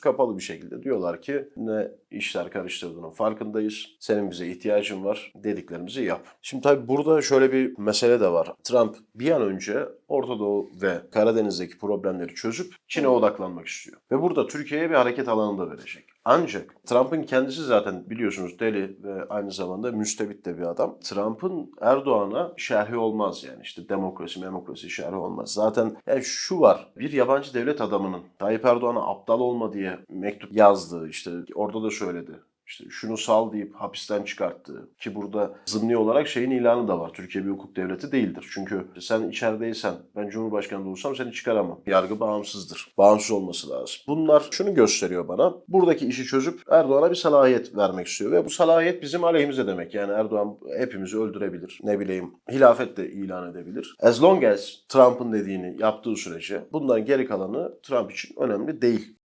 üstü kapalı bir şekilde diyorlar ki ne işler karıştırdığının farkındayız. Senin bize ihtiyacın var. Dediklerimizi yap. Şimdi tabii burada şöyle bir mesele de var. Trump bir an önce Orta Doğu ve Karadeniz'deki problemleri çözüp Çin'e odaklanmak istiyor. Ve burada Türkiye'ye bir hareket alanı da verecek. Ancak Trump'ın kendisi zaten biliyorsunuz deli ve aynı zamanda müstebit de bir adam. Trump'ın Erdoğan'a şerhi olmaz yani işte demokrasi demokrasi şerhi olmaz. Zaten yani şu var bir yabancı devlet adamının Tayyip Erdoğan'a aptal olma diye mektup yazdığı işte orada da söyledi. İşte şunu sal deyip hapisten çıkarttığı ki burada zımni olarak şeyin ilanı da var. Türkiye bir hukuk devleti değildir. Çünkü sen içerideysen ben Cumhurbaşkanı olsam seni çıkaramam. Yargı bağımsızdır. Bağımsız olması lazım. Bunlar şunu gösteriyor bana. Buradaki işi çözüp Erdoğan'a bir salahiyet vermek istiyor. Ve bu salahiyet bizim aleyhimize demek. Yani Erdoğan hepimizi öldürebilir. Ne bileyim hilafet de ilan edebilir. As long as Trump'ın dediğini yaptığı sürece bundan geri kalanı Trump için önemli değil.